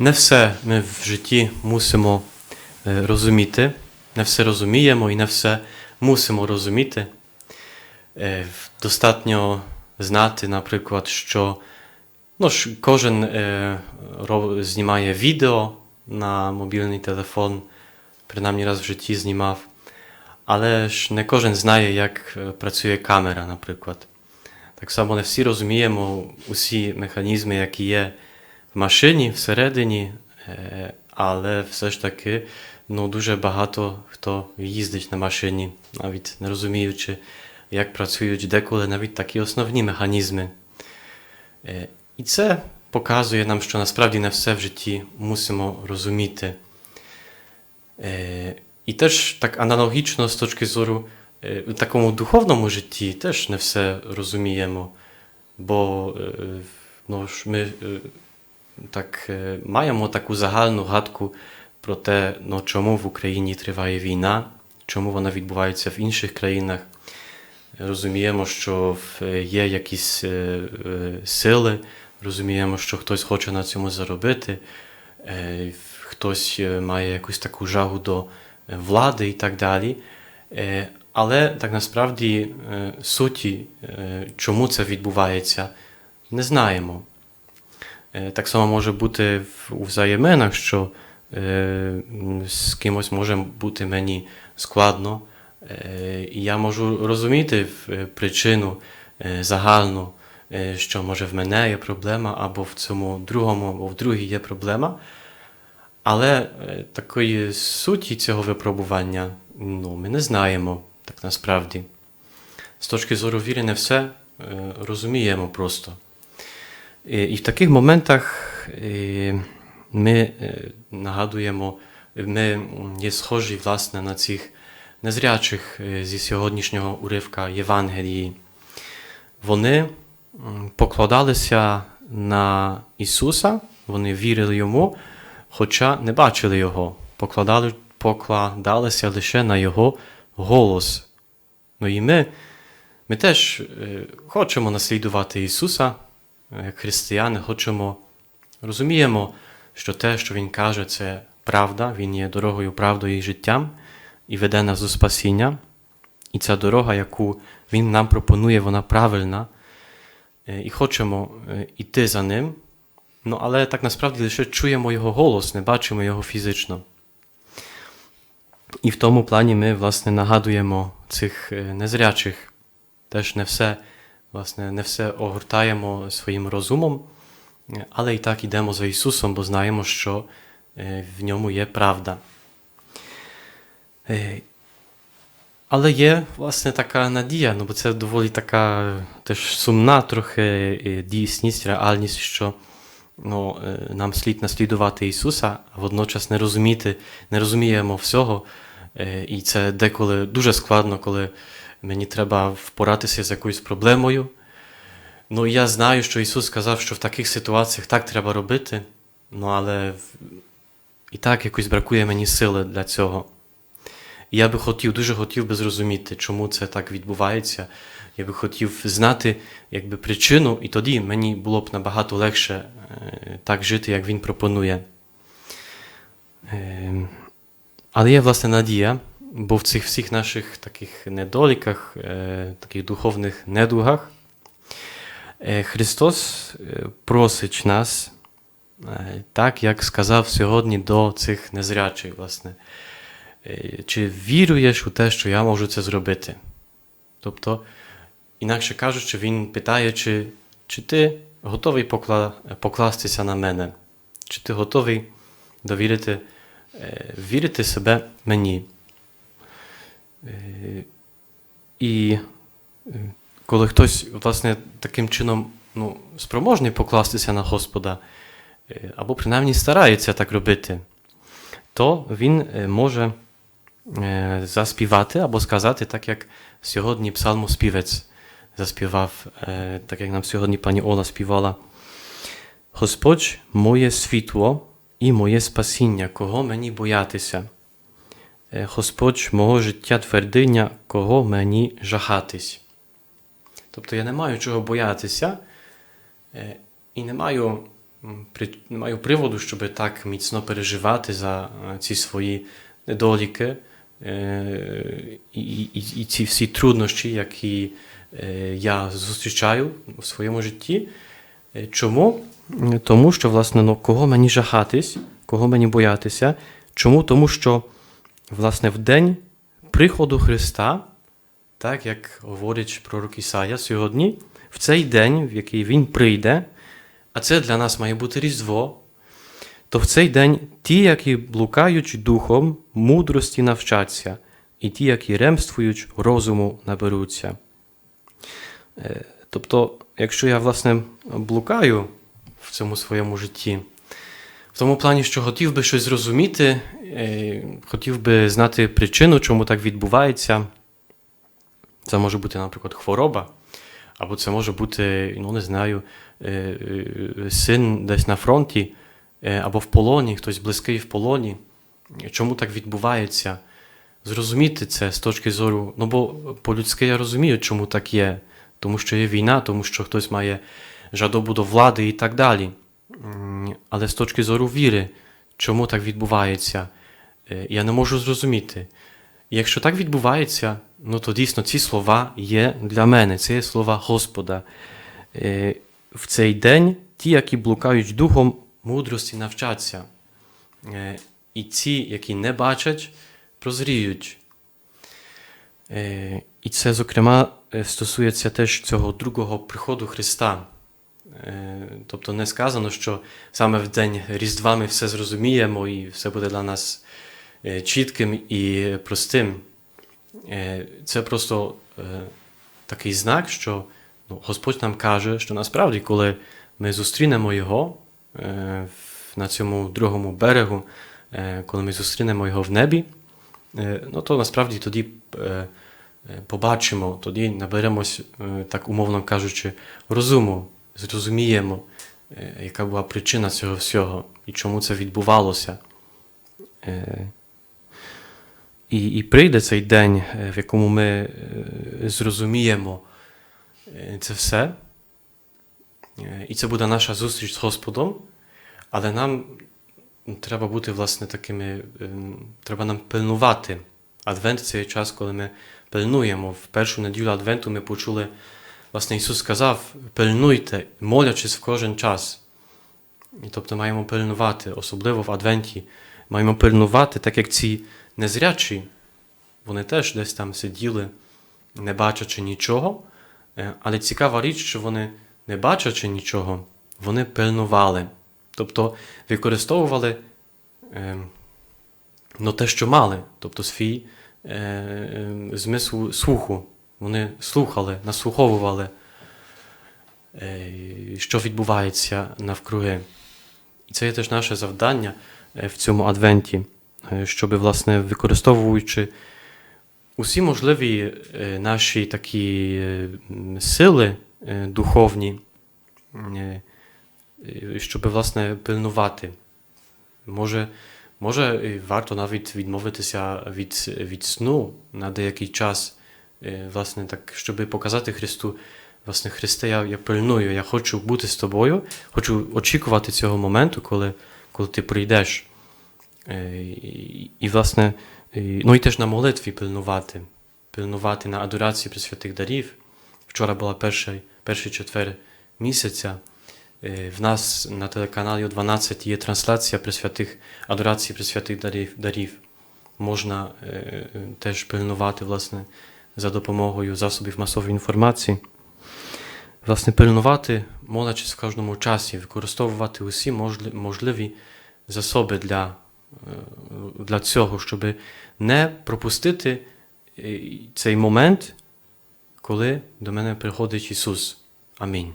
Не все ми в житті мусимо е, розуміти, не все розуміємо і не все мусимо розуміти. Е, Достатньо знати, наприклад, що ну, кожен е, знімає відео на мобільний телефон, принаймні раз в житті знімав. Але ж не кожен знає, як працює камера, наприклад. Так само не всі розуміємо усі механізми, які є в машині всередині, е, але все ж таки ну, дуже багато хто їздить на машині, навіть не розуміючи, як працюють деколи навіть такі основні механізми. Е, І це показує нам, що насправді не все в житті мусимо розуміти. Е, І теж так аналогічно з точки зору у такому духовному житті теж не все розуміємо, бо ну, ми так е, маємо таку загальну гадку про те, ну, чому в Україні триває війна, чому вона відбувається в інших країнах. Розуміємо, що є якісь е, е, сили, розуміємо, що хтось хоче на цьому заробити, е, хтось е, має якусь таку жагу до е, влади і так далі. Е, Але так насправді е, суті, е, чому це відбувається, не знаємо. Е, Так само може бути у взаєминах, що е, з кимось може бути мені складно, е, і я можу розуміти причину загальну, що може в мене є проблема, або в цьому другому, або в другій є проблема. Але такої суті цього випробування ну, ми не знаємо так насправді. З точки зору віри не все розуміємо просто. І, в таких моментах ми е, нагадуємо, ми є схожі власне на цих незрячих е, зі сьогоднішнього уривка Євангелії. Вони покладалися на Ісуса, вони вірили Йому, хоча не бачили Його, покладали, покладалися лише на Його голос. Ну і ми, ми теж е, хочемо наслідувати Ісуса, як християни, хочемо, розуміємо, що те, що Він каже, це правда, Він є дорогою, правдою і життям і веде нас до спасіння. І ця дорога, яку Він нам пропонує, вона правильна. Е, І хочемо е, йти за ним. Ну, але так насправді лише чуємо його голос, не бачимо його фізично. І в тому плані ми, власне, нагадуємо цих е, незрячих. Теж не все, власне, не все огортаємо своїм розумом, але і так йдемо за Ісусом, бо знаємо, що е, в ньому є правда. Е, Але є, власне, така надія, ну бо це доволі така теж сумна трохи е, дійсність, реальність, що ну, нам слід наслідувати Ісуса, а водночас не розуміти, не розуміємо всього. І це деколи дуже складно, коли мені треба впоратися з якоюсь проблемою. Ну, і я знаю, що Ісус сказав, що в таких ситуаціях так треба робити, ну але і так якось бракує мені сили для цього. І я би хотів, дуже хотів би зрозуміти, чому це так відбувається. Я би хотів знати якби, причину, і тоді мені було б набагато легше е, так жити, як він пропонує. Е, але є власне надія, бо в цих всіх наших таких недоліках, е, таких духовних недугах, е, Христос е, просить нас, так як сказав сьогодні до цих незрячих, власне. Чи віруєш у те, що я можу це зробити? Тобто, інакше кажучи, він питає, чи, чи ти готовий покла, покластися на мене, чи ти готовий довірити, вірити себе мені. Е, І е, коли хтось, власне, таким чином ну, спроможний покластися на Господа, е, або принаймні старається так робити, то він може заспівати або сказати, так як сьогодні псалмоспівець заспівав, так як нам сьогодні пані Ола співала. Господь моє світло і моє спасіння, кого мені боятися? Е, Господь мого життя твердиня, кого мені жахатись. Тобто я не маю чого боятися е, і не маю не маю приводу, щоб так міцно переживати за е, ці свої недоліки і, і, і ці всі труднощі, які я зустрічаю у своєму житті. Чому? Тому що, власне, ну, кого мені жахатись, кого мені боятися? Чому? Тому що, власне, в день приходу Христа, так як говорить пророк Ісая сьогодні, в цей день, в який Він прийде, а це для нас має бути Різдво, то в цей день ті, які блукають духом, мудрості навчаться, і ті, які ремствують, розуму наберуться. Е, Тобто, якщо я, власне, блукаю в цьому своєму житті, в тому плані, що хотів би щось зрозуміти, е, хотів би знати причину, чому так відбувається. Це може бути, наприклад, хвороба, або це може бути, ну не знаю, е, е, син десь на фронті, або в полоні, хтось близький в полоні. Чому так відбувається? Зрозуміти це з точки зору, ну бо по-людськи я розумію, чому так є, тому що є війна, тому що хтось має жадобу до влади і так далі. Але з точки зору віри, чому так відбувається, е, я не можу зрозуміти. Якщо так відбувається, ну то дійсно ці слова є для мене, це є слова Господа. Е, В цей день ті, які блукають духом, мудрості навчаться. Е, І ті, які не бачать, прозріють. І це, зокрема, стосується теж цього другого приходу Христа. Е, Тобто не сказано, що саме в день Різдва ми все зрозуміємо і все буде для нас е, чітким і простим. Е, Це просто такий знак, що ну, Господь нам каже, що насправді, коли ми зустрінемо Його на цьому другому берегу, коли ми зустрінемо Його в небі, ну то насправді тоді побачимо, тоді наберемось, так умовно кажучи, розуму, зрозуміємо, е, яка була причина цього всього і чому це відбувалося. Е, І, і прийде цей день, е, в якому ми зрозуміємо це все. І це буде наша зустріч з Господом, але нам треба бути, власне, такими, треба нам пильнувати. Адвент це час, коли ми пильнуємо. В першу неділю Адвенту ми почули, власне, Ісус сказав: пильнуйте, молячись в кожен час. І тобто маємо пильнувати, особливо в Адвенті. Маємо пильнувати, так як ці незрячі, вони теж десь там сиділи, не бачачи нічого. Е, Але цікава річ, що вони, не бачачи нічого, вони пильнували. Тобто використовували е, ну, те, що мали, тобто свій е, е, змисл слуху. Вони слухали, наслуховували, е, що відбувається навкруги. І це є теж наше завдання е, в цьому адвенті, е, щоб, власне, використовуючи усі можливі наші такі сили духовні, щоб, власне, пильнувати. Може, може варто навіть відмовитися від, від сну на деякий час, власне, так, щоб показати Христу, власне, Христе, я, я пильную, я хочу бути з тобою, хочу очікувати цього моменту, коли, коли ти прийдеш. Е, І, і, власне, ну і теж на молитві пильнувати, пильнувати на адорації Пресвятих дарів. Вчора була перший, перший четвер місяця. Е, В нас на телеканалі о 12 є трансляція присвятих, адорації Пресвятих дарів. дарів. Можна е, е, теж пильнувати власне, за допомогою засобів масової інформації. Власне, пильнувати, молячись в кожному часі, використовувати усі можливі засоби для, е, для цього, щоб не пропустити е, цей момент, коли до мене приходить Ісус. Амінь.